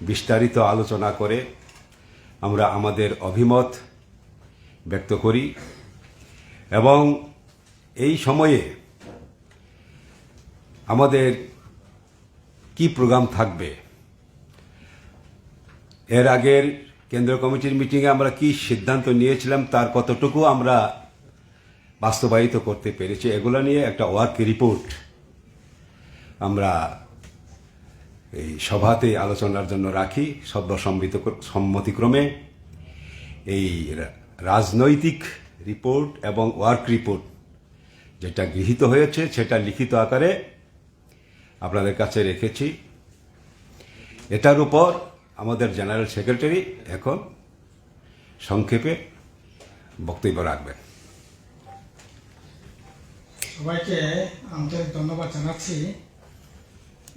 বিস্তারিত আলোচনা করে আমরা আমাদের অভিমত ব্যক্ত করি এবং এই সময়ে আমাদের কি প্রোগ্রাম থাকবে? এর আগের কেন্দ্র কমিটির মিটিংয়ে আমরা কি সিদ্ধান্ত নিয়েছিলাম তার কতটুকু আমরা বাস্তবায়িত করতে পেরেছি এগুলো নিয়ে একটা ওয়ার্ক রিপোর্ট আমরা এই সভাতে আলোচনার জন্য রাখি, সদ্য সম্মিত সম্মতিক্রমে এই রাজনৈতিক রিপোর্ট এবং ওয়ার্ক রিপোর্ট যেটা গৃহীত হয়েছে সেটা লিখিত আকারে আপনাদের কাছে রেখেছি। এটার উপর আমাদের জেনারেল সেক্রেটারি এখন সংক্ষেপে বক্তব্য রাখবেন। সবাইকে আন্তরিক ধন্যবাদ জানাচ্ছি।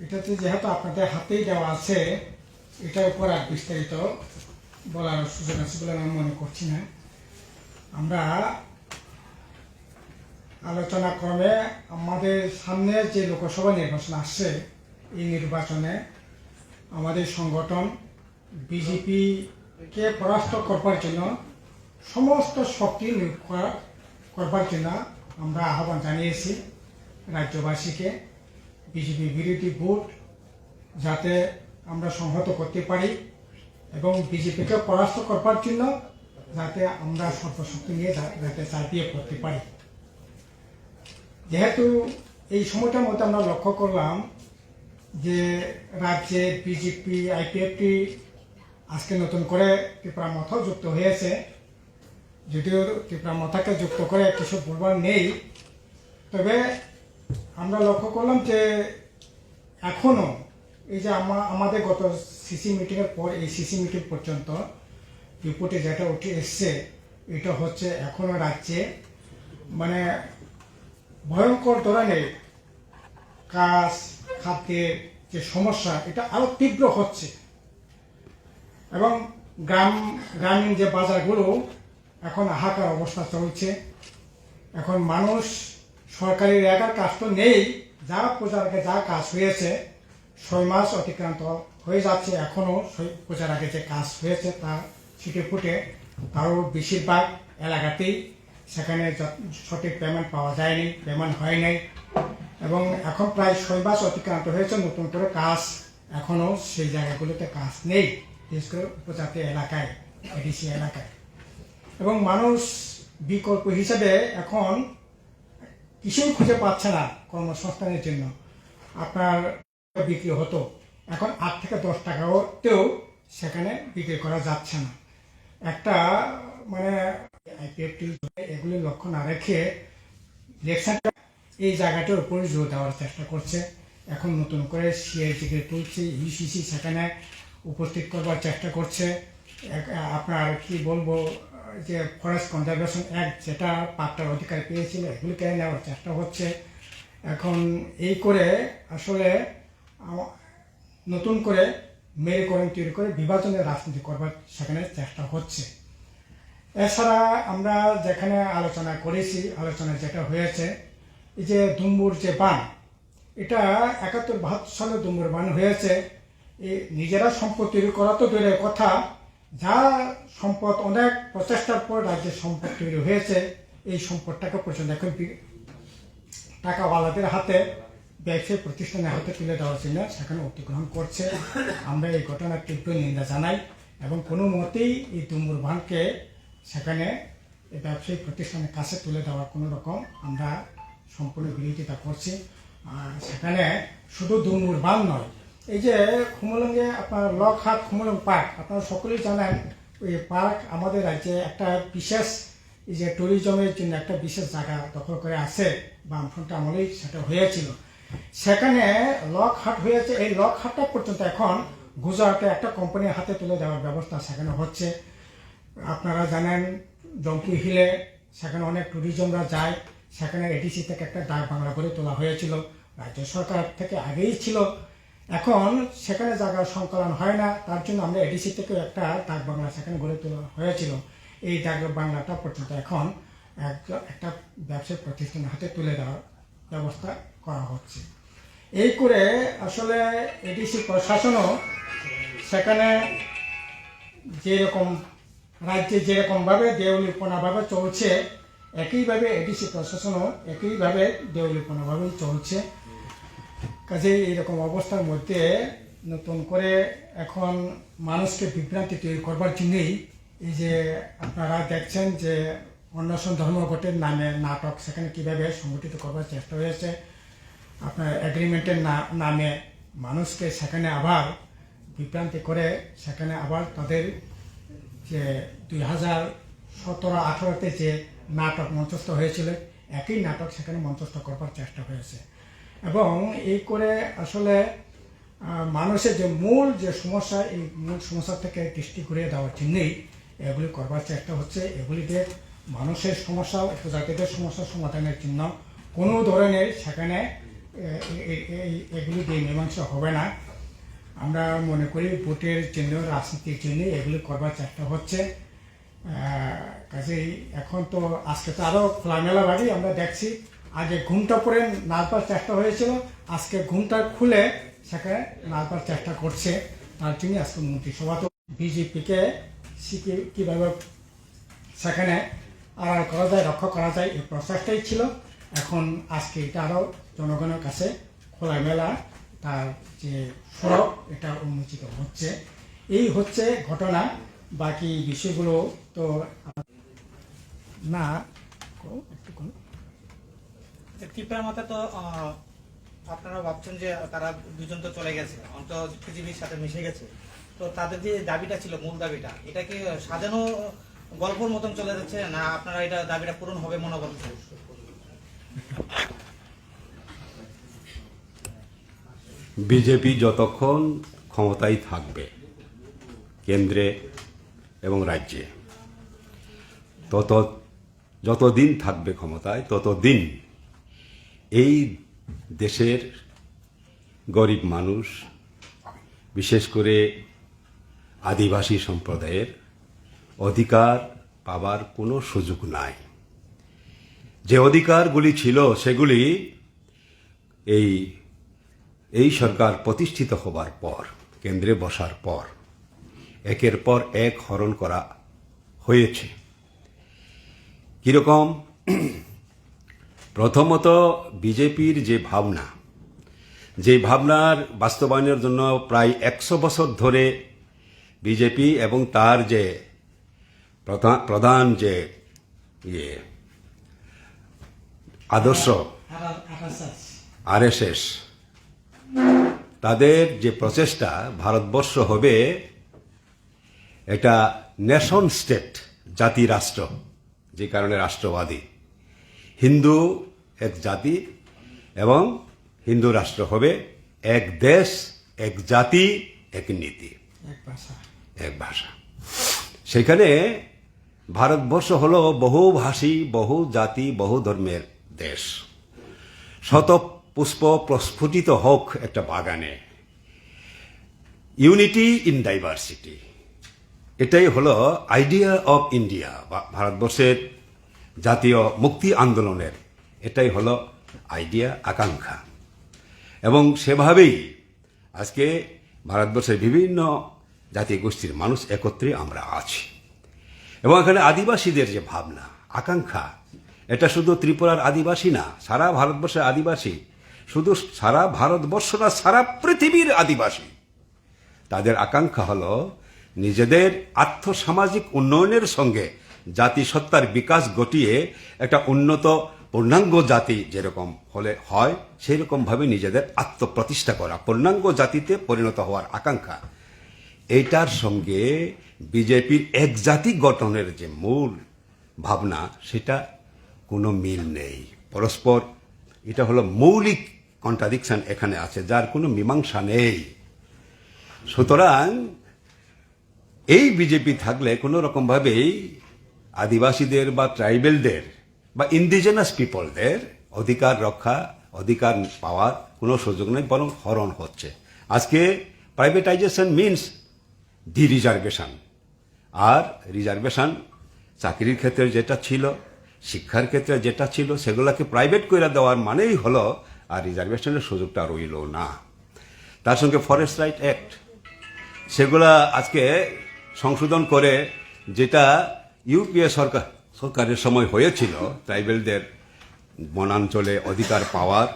এটাতে যেহেতু আপনাদের হাতেই দেওয়া আছে এটার উপর আর বিস্তারিত বলার সুযোগ আছে বলে আমি মনে করছি না। আমরা আলোচনা ক্রমে আমাদের সামনে যে লোকসভা নির্বাচন আসছে, এই নির্বাচনে আমাদের সংগঠন বিজেপিকে পরাস্ত করবার জন্য, সমস্ত শক্তি নিয়োগ করবার জন্য আমরা আহ্বান জানিয়েছি রাজ্যবাসীকে। বিজেপি বিরোধী ভোট যাতে আমরা সংহত করতে পারি এবং বিজেপিকে পরাস্ত করবার জন্য যাতে আমরা সর্বশক্তি নিয়ে যাতে চাপিয়ে করতে পারি। যেহেতু এই সময়টার মধ্যে আমরা লক্ষ্য করলাম যে রাজ্যে বিজেপি, আইপিএফটি আজকে নতুন করে ত্রিপুরা মথাও যুক্ত হয়েছে। যদিও ত্রিপুরা মথাকে যুক্ত করে কিছু বলবার নেই। তবে আমরা লক্ষ্য করলাম যে এখনও এই যে আমা- আমাদের গত সিসি মিটিংয়ের পর, এই সিসি মিটিং পর্যন্ত রিপোর্টে যেটা উঠে এসছে, এটা হচ্ছে এখনও রাজ্যে মানে ভয়ঙ্কর ধরনের কাজ, খাদ্যের যে সমস্যা, এটা আরও তীব্র হচ্ছে। এবং গ্রাম, গ্রামীণ যে বাজারগুলো, এখন হাহাকার অবস্থা চলছে। এখন মানুষ সরকারি একার কাজ তো নেই। যা আগে যা কাজ হয়েছে, ছয় মাস অতিক্রান্ত হয়ে যাচ্ছে, এখনও ছয়- পূজার আগে যে কাজ হয়েছে তা ছিটে ফুটে, তারও বেশিরভাগ এলাকাতেই সেখানে সঠিক পেমেন্ট পাওয়া যায়নি পেমেন্ট হয় নাই। এবং এখন প্রায় ছয় মাস অতিক্রান্ত হয়েছে, নতুন করে কাজ এখনও সেই জায়গাগুলোতে কাজ নেই, বিশেষ করে উপজাতি এলাকায়, এডিসি এলাকায়। এবং মানুষ বিকল্প হিসেবে এখন কিছুই খুঁজে পাচ্ছে না কর্মসংস্থানের জন্য। আপনার বিক্রি হতো। এখন আট থেকে দশ টাকাতেও সেখানে বিক্রি করা যাচ্ছে না। একটা মানে এগুলি লক্ষ্য না রেখে ইলেকশনটা এই জায়গাটার উপর জোর দেওয়ার চেষ্টা করছে। এখন নতুন করে সিআইটিকে তুলছে ইউসিসি সেখানে উপস্থিত করবার চেষ্টা করছে। আপনার কি বলব যে ফরেস্ট কনজারভেশন অ্যাক্ট যেটা পাট্টার অধিকার পেয়েছিল, এগুলি কেড়ে নেওয়ার চেষ্টা হচ্ছে। এখন এই করে আসলে নতুন করে মেরুকরণ তৈরি করে বিভাজনের রাজনীতি করবার সেখানে চেষ্টা হচ্ছে। এছাড়া আমরা যেখানে আলোচনা করেছি আলোচনা যেটা হয়েছে, এই যে দুম্বুর যে বান, এটা একাত্তর বাহাত্তর সালে দুম্বুর বান হয়েছে। এই নিজেরা সম্পদ তৈরি করা তো দূরের কথা যা সম্পদ, অনেক প্রচেষ্টার পর রাজ্যের সম্পদ তৈরি হয়েছে, এই সম্পদটাকে পর্যন্ত এখন টাকাওয়ালাদের হাতে, ব্যবসায়ী প্রতিষ্ঠানের হাতে তুলে দেওয়ার জন্য সেখানে অতিগ্রহণ করছে। আমরা এই ঘটনার তীব্র নিন্দা জানাই এবং কোনো মতেই এই দুম্বুর বানকে সেখানে এই ব্যবসায়িক প্রতিষ্ঠানের কাছে তুলে দেওয়ার কোনো রকম আমরা সম্পূর্ণ বিরোধিতা করছি। আর সেখানে শুধু দুমুর বান নয় এই যে খুমলঙ্গে আপনার লকহাট খুমলং পার্ক, আপনারা সকলেই জানেন ওই পার্ক আমাদের রাজ্যে একটা বিশেষ এই যে ট্যুরিজমের জন্য একটা বিশেষ জায়গা দখল করে আছে, বামফ্রন্ট আমলেই সেটা হয়েছিল। সেখানে লক হাট হয়েছে, এই লক হাটটা পর্যন্ত এখন গুজরাটে একটা কোম্পানির হাতে তুলে দেওয়ার ব্যবস্থা সেখানে হচ্ছে। আপনারা জানেন জম্পি হিলে সেখানে অনেক ট্যুরিজমরা যায়, সেখানে এডিসি থেকে একটা ডাক বাংলা করে তোলা হয়েছিল। রাজ্য সরকার থেকে আগেই ছিল এখন সেখানে জায়গার সংকলন হয় না, তার জন্য আমরা এডিসি থেকে একটা ডাক বাংলা সেখানে গড়ে তোলা হয়েছিল। এই ডাক বাংলাটা পর্যন্ত এখন এক- একটা ব্যবসায়িক প্রতিষ্ঠানের হাতে তুলে দেওয়ার ব্যবস্থা করা হচ্ছে। এই করে আসলে এডিসি প্রশাসনও সেখানে যেরকম রাজ্যে যেরকমভাবে দেউলিপনাভাবে চলছে, একইভাবে এডিসি প্রশাসনও একইভাবে দেউলিপনাভাবেই চলছে। কাজেই এরকম অবস্থার মধ্যে নতুন করে এখন মানুষকে বিভ্রান্তি তৈরি করবার জন্যই এই যে আপনারা দেখছেন যে অন্বেষণ ধর্মঘটের নামে নাটক সেখানে কীভাবে সংগঠিত করবার চেষ্টা হয়েছে, আপনার এগ্রিমেন্টের নামে মানুষকে সেখানে আবার বিভ্রান্তি করে, সেখানে আবার তাদের যে দুই হাজার সতেরো আঠারোতে যে নাটক মঞ্চস্থ হয়েছিল, একই নাটক সেখানে মঞ্চস্থ করবার চেষ্টা হয়েছে। এবং এই করে আসলে মানুষের যে মূল যে সমস্যা, এই মূল সমস্যা থেকে দৃষ্টি ঘুরিয়ে দেওয়ার জন্যই এগুলি করবার চেষ্টা হচ্ছে। এগুলিতে মানুষের সমস্যা উপজাতিদের সমস্যা সমাধানের জন্য কোনো ধরনের সেখানে এগুলি দিয়ে মীমাংসা হবে না। আমরা মনে করি ভোটের জন্য, রাজনীতির জন্য এগুলি করবার চেষ্টা হচ্ছে। কাজেই এখন তো আজকে তো আরও খোলামেলা বাড়ি আমরা দেখছি। আগে ঘুমটা পরে নাচবার চেষ্টা হয়েছিল, আজকে ঘুমটা খুলে সেখানে নাচবার চেষ্টা করছে। তার জন্য আজকে মন্ত্রিসভা তো বিজেপিকে কীভাবে সেখানে আড়াল করা যায়, রক্ষা করা যায়, এই প্রচেষ্টাই ছিল। এখন আজকে এটা আরও জনগণের কাছে খোলামেলা তার যে সড়ক এটা উন্মোচিত হচ্ছে। এই হচ্ছে ঘটনা। বাকি বিষয়গুলো তো না কোন- ত্রিপুরার তো আপনারা ভাবছেন যে তারা দুজন তো চলে গেছে অন্ত পৃথিবীর সাথে মিশে গেছে। তো তাদের যে দাবিটা ছিল, মূল দাবিটা, এটা কি সাজানো গল্পর মতন চলে যাচ্ছে, না আপনারা এটা দাবিটা পূরণ হবে মনে করছেন বিজেপি যতক্ষণ ক্ষমতায় থাকবে, কেন্দ্রে এবং রাজ্যে, তত যতদিন থাকবে ক্ষমতায়, ততদিন এই দেশের গরিব মানুষ, বিশেষ করে আদিবাসী সম্প্রদায়ের অধিকার পাবার কোনো সুযোগ নাই। যে অধিকারগুলি ছিল সেগুলি এই এই সরকার প্রতিষ্ঠিত হবার পর, কেন্দ্রে বসার পর, একের পর এক হরণ করা হয়েছে। কীরকম? প্রথমত বিজেপির যে ভাবনা, যে ভাবনার বাস্তবায়নের জন্য প্রায় একশো বছর ধরে বিজেপি এবং তার যে প্রধান যে ইয়ে আদর্শ আর- আরএসএস, তাদের যে প্রচেষ্টা ভারতবর্ষ হবে, এটা নেশন স্টেট জাতি রাষ্ট্র, যে কারণে রাষ্ট্রবাদী। হিন্দু এক জাতি এবং হিন্দু রাষ্ট্র হবে এক দেশ এক জাতি এক নীতি। এক ভাষা। সেখানে ভারতবর্ষ হলো বহুভাষী বহু জাতি বহু ধর্মের দেশ। শত পুষ্প প্রস্ফুটিত হোক একটা বাগানে। ইউনিটি ইন ডাইভার্সিটি এটাই হলো আইডিয়া অফ ইন্ডিয়া বা ভারতবর্ষের জাতীয় মুক্তি আন্দোলনের। এটাই হলো আইডিয়া, আকাঙ্ক্ষা। এবং সেভাবেই আজকে ভারতবর্ষের বিভিন্ন জাতি গোষ্ঠীর মানুষ একত্রে আমরা আছি। এবং এখানে আদিবাসীদের যে ভাবনা, আকাঙ্ক্ষা, এটা শুধু ত্রিপুরার আদিবাসী না, সারা ভারতবর্ষের আদিবাসী, শুধু সারা ভারতবর্ষ না, সারা পৃথিবীর আদিবাসী। তাদের আকাঙ্ক্ষা হলো নিজেদের আর্থসামাজিক উন্নয়নের সঙ্গে জাতিসত্তার বিকাশ ঘটিয়ে একটা উন্নত পূর্ণাঙ্গ জাতি যেরকম হলে হয় সেই রকম ভাবে নিজেদের আত্মপ্রতিষ্ঠা করা, পূর্ণাঙ্গ জাতিতে পরিণত হওয়ার আকাঙ্ক্ষা। এইটার সঙ্গে বিজেপির এক জাতি গঠনের যে মূল ভাবনা, সেটা কোনো মিল নেই। পরস্পর, এটা হলো মৌলিক কন্ট্রাডিকশন এখানে আছে, যার কোনো মীমাংসা নেই। সুতরাং এই বিজেপি থাকলে কোনো রকমভাবেই আদিবাসীদের বা ট্রাইবেলদের বা ইন্ডিজেনাস পিপলদের অধিকার রক্ষা, অধিকার পাওয়ার কোনো সুযোগ নেই, বরং হরণ হচ্ছে। আজকে প্রাইভেটাইজেশন মিনস ডি রিজার্ভেশন আর রিজার্ভেশন চাকরির ক্ষেত্রে যেটা ছিল, শিক্ষার ক্ষেত্রে যেটা ছিল, সেগুলোকে প্রাইভেট করে দেওয়ার মানেই হলো, আর রিজার্ভেশনের সুযোগটা রইল না। তার সঙ্গে ফরেস্ট রাইট অ্যাক্ট সেগুলা আজকে সংশোধন করে যেটা ইউপিএ সরকার, সরকারের সময় হয়েছিল, ট্রাইবেলদের বনাঞ্চলে অধিকার পাওয়ার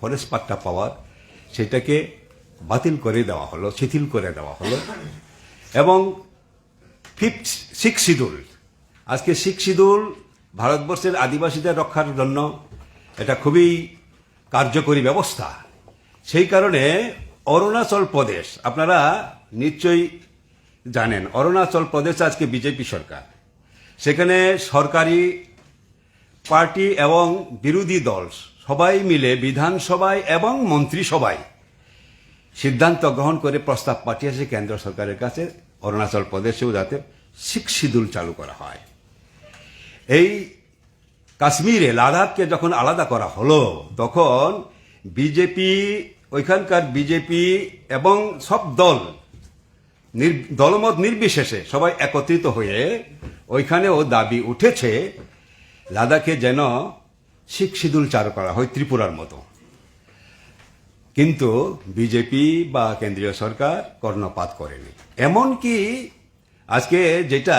ফরেস্ট পাট্টা পাওয়ার, সেটাকে বাতিল করে দেওয়া হলো, শিথিল করে দেওয়া হলো। এবং ফিফথ সিক্স শিডিউল, আজকে সিক্স শিডিউল ভারতবর্ষের আদিবাসীদের রক্ষার জন্য এটা খুবই কার্যকরী ব্যবস্থা। সেই কারণে অরুণাচল প্রদেশ, আপনারা নিশ্চয়ই জানেন, অরুণাচল প্রদেশ আজকে বিজেপি সরকার। সেখানে সরকারি পার্টি এবং বিরোধী দল সবাই মিলে, বিধানসভায় এবং মন্ত্রিসভায় সিদ্ধান্ত গ্রহণ করে প্রস্তাব পাঠিয়েছে কেন্দ্র সরকারের কাছে। অরুণাচল প্রদেশেও যাতে শিখ শিডিউল চালু করা হয়। এই কাশ্মীরে লাদাখকে যখন আলাদা করা হলো, তখন বিজেপি, ওইখানকার বিজেপি এবং সব দল দলমত নির্বিশেষে সবাই একত্রিত হয়ে ওইখানেও দাবি উঠেছে, লাদাখে যেন শিখ শিডিউল চালু করা হয় ত্রিপুরার মতো। কিন্তু বিজেপি বা কেন্দ্রীয় সরকার কর্ণপাত করেনি। এমনকি আজকে যেটা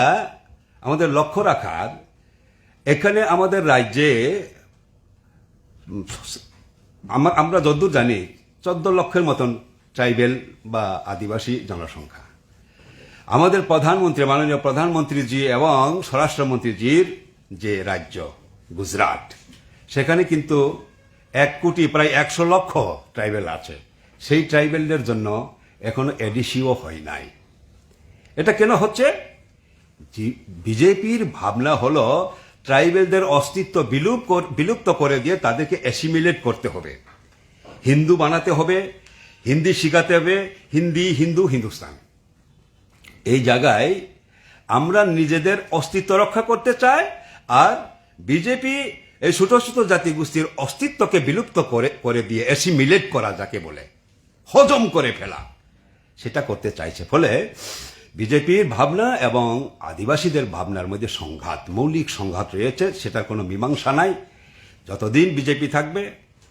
আমাদের লক্ষ্য রাখার, এখানে আমাদের রাজ্যে আমরা যদ্দূর জানি, চোদ্দ লক্ষের মতন ট্রাইবেল বা আদিবাসী জনসংখ্যা। আমাদের প্রধানমন্ত্রী, মাননীয় প্রধানমন্ত্রীজি এবং স্বরাষ্ট্রমন্ত্রীজির যে রাজ্য, গুজরাট, সেখানে কিন্তু এক কোটি প্রায় একশো লক্ষ ট্রাইবেল আছে। সেই ট্রাইবেলদের জন্য এখনও এডিসিও হয় নাই। এটা কেন হচ্ছে? বিজেপির ভাবনা হলো ট্রাইবেলদের অস্তিত্ব বিলুপ বিলুপ্ত করে দিয়ে তাদেরকে অ্যাসিমিলেট করতে হবে। হিন্দু বানাতে হবে, হিন্দি শিখাতে হবে, হিন্দি, হিন্দু, হিন্দুস্তান। এই জায়গায় আমরা নিজেদের অস্তিত্ব রক্ষা করতে চাই আর বিজেপি এই ছোট ছোট জাতিগোষ্ঠীর অস্তিত্বকে বিলুপ্ত করে করে দিয়ে অ্যাসিমিলেট করা যাকে বলে, হজম করে ফেলা। সেটা করতে চাইছে। ফলে বিজেপির ভাবনা এবং আদিবাসীদের ভাবনার মধ্যে সংঘাত, মৌলিক সংঘাত রয়েছে, সেটার কোনো মীমাংসা নাই। যতদিন বিজেপি থাকবে,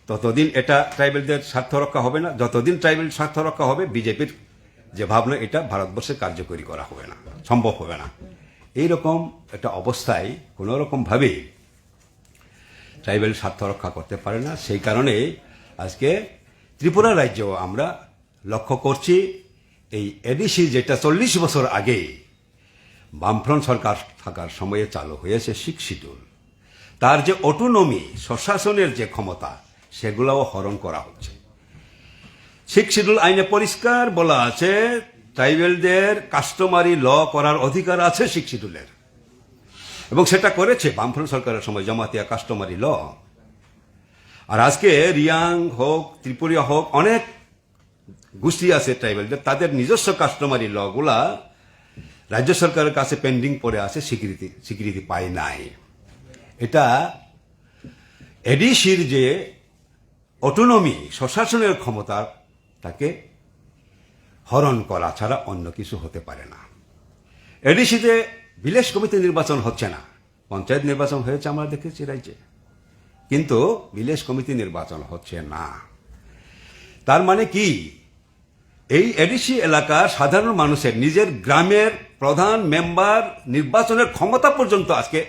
ততদিন এটা ট্রাইবেলদের স্বার্থ রক্ষা হবে না, যতদিন ট্রাইবেল স্বার্থ রক্ষা হবে বিজেপির যে ভাবনা এটা ভারতবর্ষে কার্যকরী করা হবে না, সম্ভব হবে না। এইরকম একটা অবস্থায় কোনো রকমভাবেই ট্রাইবেল স্বার্থ রক্ষা করতে পারে না। সেই কারণে আজকে ত্রিপুরা রাজ্য আমরা লক্ষ্য করছি, এই এডিসি যেটা চল্লিশ বছর আগে বামফ্রন্ট সরকার থাকার সময়ে চালু হয়েছে, শিখ তার যে অটোনমি স্বশাসনের যে ক্ষমতা, সেগুলোও হরণ করা হচ্ছে। শিডিউল আইনে পরিষ্কার বলা আছে, ট্রাইবেলদের কাস্টমারি ল করার অধিকার আছে শিখ শিডিউলের এবং সেটা করেছে বামফ্রন্ট সরকারের সময়, জমাতিয়া কাস্টমারি ল। আর আজকে রিয়াং হোক ত্রিপুরিয়া হোক, অনেক গোষ্ঠী আছে ট্রাইবেলদের, তাদের নিজস্ব কাস্টমারি লগুলা রাজ্য সরকারের কাছে পেন্ডিং পড়ে আছে, স্বীকৃতি স্বীকৃতি পায় নাই। এটা এডিসির যে অটোনমি স্বশাসনের ক্ষমতা হরণ করা ছাড়া অন্য কিছু হতে পারে না। এডিসিতে ভিলেজ কমিটি নির্বাচন হচ্ছে না। পঞ্চায়েত নির্বাচন হয়েছে আমরা দেখেছি রাজ্যে। কিন্তু ভিলেজ কমিটি নির্বাচন হচ্ছে না। তার মানে কি? এই এডিসি এলাকার সাধারণ মানুষের নিজের গ্রামের প্রধান মেম্বার নির্বাচনের ক্ষমতা পর্যন্ত আজকে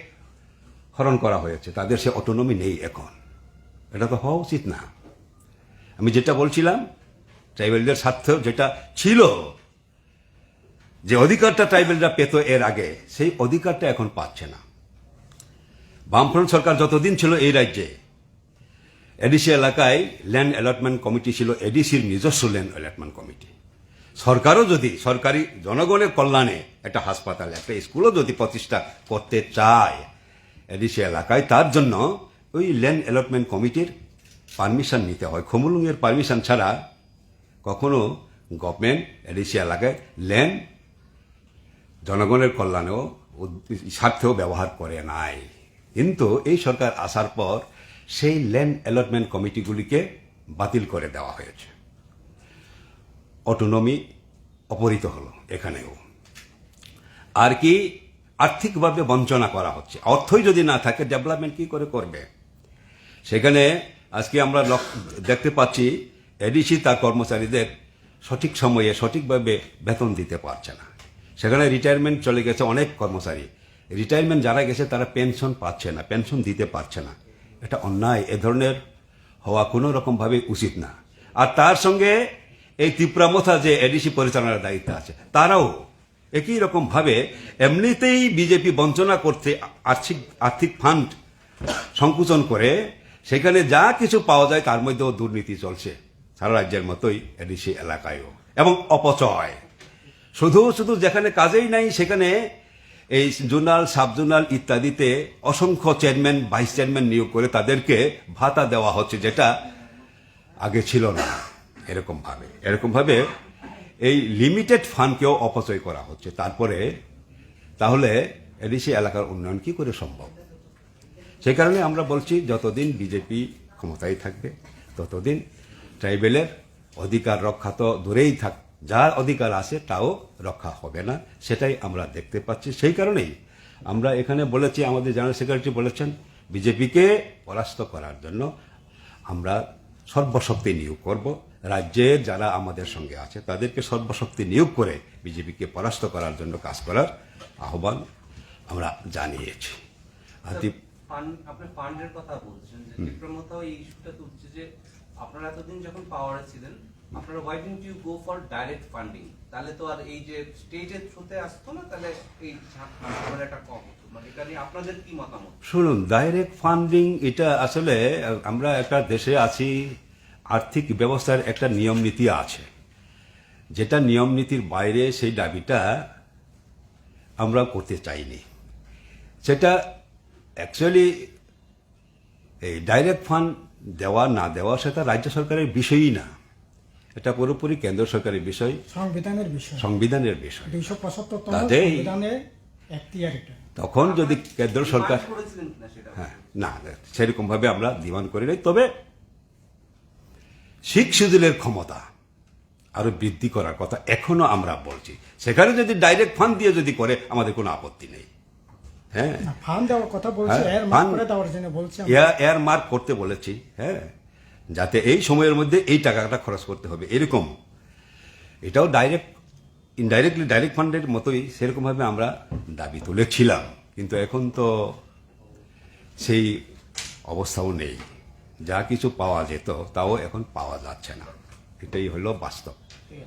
হরণ করা হয়েছে। তাদের সে অটোনমি নেই এখন। এটা তো হওয়া উচিত না। আমি যেটা বলছিলাম ট্রাইবেলদের স্বার্থ যেটা ছিল যে অধিকারটা ট্রাইবেলরা পেত এর আগে, সেই অধিকারটা এখন পাচ্ছে না। বামফ্রন্ট সরকার যতদিন ছিল এই রাজ্যে এডিসি এলাকায় ল্যান্ড অ্যালটমেন্ট কমিটি ছিল এডিসির নিজস্ব ল্যান্ড অ্যালটমেন্ট কমিটি সরকারও যদি, সরকারি জনগণের কল্যাণে একটা হাসপাতাল, একটা স্কুলও যদি প্রতিষ্ঠা করতে চায় এডিসি এলাকায়, তার জন্য ওই ল্যান্ড অ্যালটমেন্ট কমিটির পারমিশন নিতে হয়। খমুলুঙের পারমিশন ছাড়া কখনো গভর্নমেন্ট, এডিসি এলাকায় ল্যান্ড জনগণের কল্যাণেও স্বার্থেও ব্যবহার করে নাই। কিন্তু এই সরকার আসার পর সেই ল্যান্ড অ্যালটমেন্ট কমিটিগুলিকে বাতিল করে দেওয়া হয়েছে। অটোনমি অপহৃত হলো এখানেও। আর কি আর্থিকভাবে বঞ্চনা করা হচ্ছে। অর্থই যদি না থাকে, ডেভেলপমেন্ট কি করে করবে? সেখানে আজকে আমরা দেখতে পাচ্ছি এডিসি তার কর্মচারীদের সঠিক সময়ে সঠিকভাবে বেতন দিতে পারছে না। সেখানে রিটায়ারমেন্ট চলে গেছে অনেক কর্মচারী। রিটায়ারমেন্ট যারা গেছে তারা পেনশন পাচ্ছে না পেনশন দিতে পারছে না। এটা অন্যায়, এ ধরনের হওয়া কোনো রকমভাবে উচিত না। আর তার সঙ্গে এই ত্রিপুরামথা যে এডিসি পরিচালনার দায়িত্ব আছে, তারাও একই রকমভাবে এমনিতেই বিজেপি বঞ্চনা করতে আর্থিক আর্থিক ফান্ড সংকুচন করে, সেখানে যা কিছু পাওয়া যায় তার মধ্যেও দুর্নীতি চলছে। সারা রাজ্যের মতোই এডিসি এলাকায়ও। এবং অপচয়। শুধু শুধু যেখানে কাজেই নাই, সেখানে এই জোনাল সাব জোনাল ইত্যাদিতে অসংখ্য চেয়ারম্যান, ভাইস চেয়ারম্যান নিয়োগ করে তাদেরকে ভাতা দেওয়া হচ্ছে, যেটা আগে ছিল না। এরকম ভাবে। এরকম ভাবে এই লিমিটেড ফান্ডকেও অপচয় করা হচ্ছে। তারপরে, তাহলে এডিসি এলাকার উন্নয়ন কি করে সম্ভব? সেই কারণে আমরা বলছি, যতদিন বিজেপি ক্ষমতায় থাকবে, ততদিন ট্রাইবেলের অধিকার রক্ষা তো দূরেই থাক যার অধিকার আছে তাও রক্ষা হবে না সেটাই আমরা দেখতে পাচ্ছি। সেই কারণেই আমরা এখানে বলেছি আমাদের জেনারেল সেক্রেটারি বলেছেন বিজেপিকে পরাস্ত করার জন্য আমরা সর্বশক্তি নিয়োগ করব। রাজ্যের যারা আমাদের সঙ্গে আছে তাদেরকে সর্বশক্তি নিয়োগ করে বিজেপিকে পরাস্ত করার জন্য কাজ করার আহ্বান আমরা জানিয়েছি। ফান্ডের কথা বলছেন যে বিক্রমতাও এই ইস্যুটা তুলছে যে আপনারা এতদিন যখন পাওয়ারে ছিলেন, আপনারা why didn't you go for direct funding তাহলে তো আর এই যে স্টেজের থ্রুতে আসতো না, তাহলে এই ঝামেলাটা কম হতো। মানে এটা নিয়ে আপনাদের কি মতামত? শুনুন ডাইরেক্ট ফান্ডিং এটা আসলে, আমরা একটা দেশে আছি, আর্থিক ব্যবস্থার একটা নিয়ম নীতি আছে। যেটা নিয়ম নীতির বাইরে সেই দাবিটা আমরা করতে চাইনি। সেটা অ্যাকচুয়ালি এই ডাইরেক্ট ফান্ড দেওয়া না দেওয়া সেটা রাজ্য সরকারের বিষয়ই না। এটা পুরোপুরি কেন্দ্র সরকারের বিষয়। সংবিধানের বিষয়। সংবিধানের বিষয়। দুইশো পঁচাত্তর তাতেই- তখন যদি কেন্দ্র সরকার হ্যাঁ না সেরকম ভাবে আমরা ডিমান্ড করি নাই। তবে শিখ শিডিউলের ক্ষমতা আরও বৃদ্ধি করার কথা এখনও আমরা বলছি। সেখানে যদি ডাইরেক্ট ফান্ড দিয়ে যদি করে আমাদের কোনো আপত্তি নেই। হ্যাঁ। না, ফান্ড দেওয়ার কথা বলছি হ্যাঁ, এর মার্ক ফান্ড- করে দেওয়ার জন্য বলছি করতে বলেছি হ্যাঁ। যাতে এই সময়ের মধ্যে এই টাকাটা খরচ করতে হবে এরকম। এটাও ডাইরেক্ট ইনডাইরেক্টলি ডাইরেক্ট ফান্ডের মতোই সেরকমভাবে আমরা দাবি তুলেছিলাম। কিন্তু এখন তো সেই অবস্থাও নেই। যা কিছু পাওয়া যেত তাও এখন পাওয়া যাচ্ছে না। এটাই হলো বাস্তব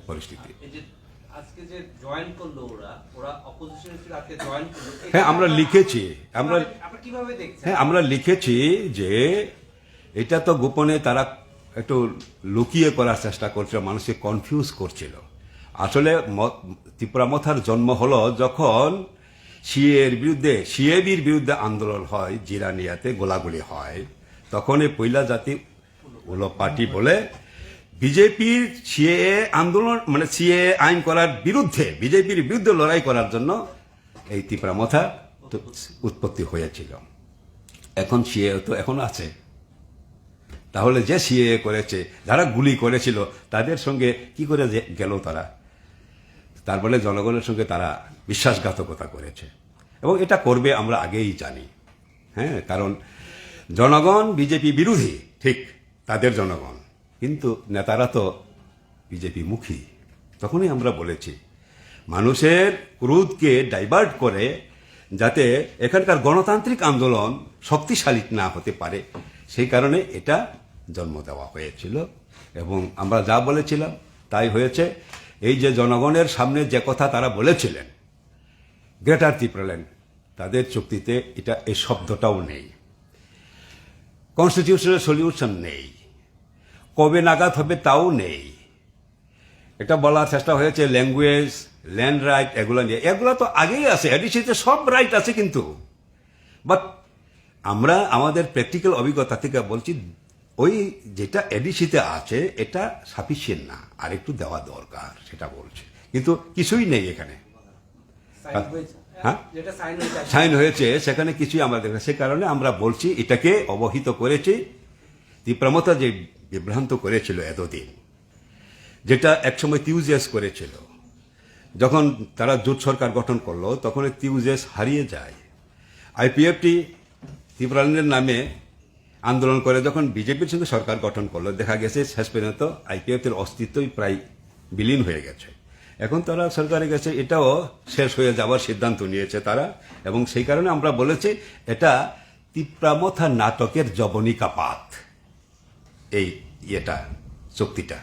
পরিস্থিতি। হ্যাঁ আমরা লিখেছি আমরা হ্যাঁ আমরা লিখেছি যে এটা তো গোপনে তারা একটু লুকিয়ে করার চেষ্টা করছিল মানুষকে কনফিউজ করছিল। আসলে ম- ত্রিপুরামথার জন্ম হলো যখন সিএর বিরুদ্ধে সিএবির বিরুদ্ধে আন্দোলন হয় জিরানিয়াতে গোলাগুলি হয়। তখন এই পৈলা জাতি উলো পার্টি বলে বিজেপির সিএ আন্দোলন মানে সিএ আইন করার বিরুদ্ধে, বিজেপির বিরুদ্ধে লড়াই করার জন্য এই ত্রিপুরামথা তো উৎপত্তি হয়েছিল। এখন সিএ তো এখন আছে। তাহলে যে সিএ করেছে, যারা গুলি করেছিল, তাদের সঙ্গে কি করে গেল তারা? তার বলে জনগণের সঙ্গে তারা বিশ্বাসঘাতকতা করেছে। এবং এটা করবে আমরা আগেই জানি। হ্যাঁ কারণ জনগণ, বিজেপি বিরোধী, ঠিক তাদের জনগণ। কিন্তু নেতারা তো বিজেপি মুখী। তখনই আমরা বলেছি, মানুষের ক্রোধকে ডাইভার্ট করে যাতে এখানকার গণতান্ত্রিক আন্দোলন শক্তিশালী না হতে পারে। সেই কারণে এটা জন্ম দেওয়া হয়েছিল এবং আমরা যা বলেছিলাম তাই হয়েছে। এই যে জনগণের সামনে যে কথা তারা বলেছিলেন, গ্রেটার ত্রিপুরাল্যান্ড তাদের চুক্তিতে এটা, এই শব্দটাও নেই। কনস্টিটিউশনাল সলিউশন নেই। কবে নাগাদ হবে তাও নেই। এটা বলার চেষ্টা হয়েছে ল্যাঙ্গুয়েজ ল্যান্ড রাইট এগুলো নিয়ে। এগুলো তো আগেই আছে এডিসিতে সব রাইট আছে কিন্তু। বাট আমরা আমাদের প্র্যাকটিক্যাল অভিজ্ঞতা থেকে বলছি ওই যেটা এডিসিতে আছে এটা সাফিসিয়েন্ট না। আর একটু দেওয়া দরকার সেটা বলছে। কিন্তু কিছুই নেই এখানে। সাইন হয়েছে। হ্যাঁ? সাইন হয়েছে সাইন হয়েছে সেখানে কিছুই আমরা দেখা সে কারণে আমরা বলছি এটাকে অবহিত করেছি। তীব্রমতা যে বিভ্রান্ত করেছিল এতদিন। যেটা একসময় তিউজিয়াস করেছিল। যখন তারা জোট সরকার গঠন করল, তখন তিউজিয়াস হারিয়ে যায়। আইপিএফটি ত্রিপুরালেন্ডের নামে আন্দোলন করে যখন বিজেপির সঙ্গে সরকার গঠন করল, দেখা গেছে শেষ পর্যন্ত আইপিএফের অস্তিত্বই প্রায় বিলীন হয়ে গেছে। এখন তারা সরকারে গেছে এটাও শেষ হয়ে যাওয়ার সিদ্ধান্ত নিয়েছে তারা, এবং সেই কারণে আমরা বলেছি, এটা তিপ্রামথা নাটকের জবনিকাপাত এই ইয়েটা চুক্তিটা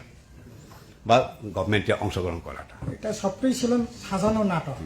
বা গভর্নমেন্টে অংশগ্রহণ করাটা। এটা সবটাই ছিল সাজানো নাটক।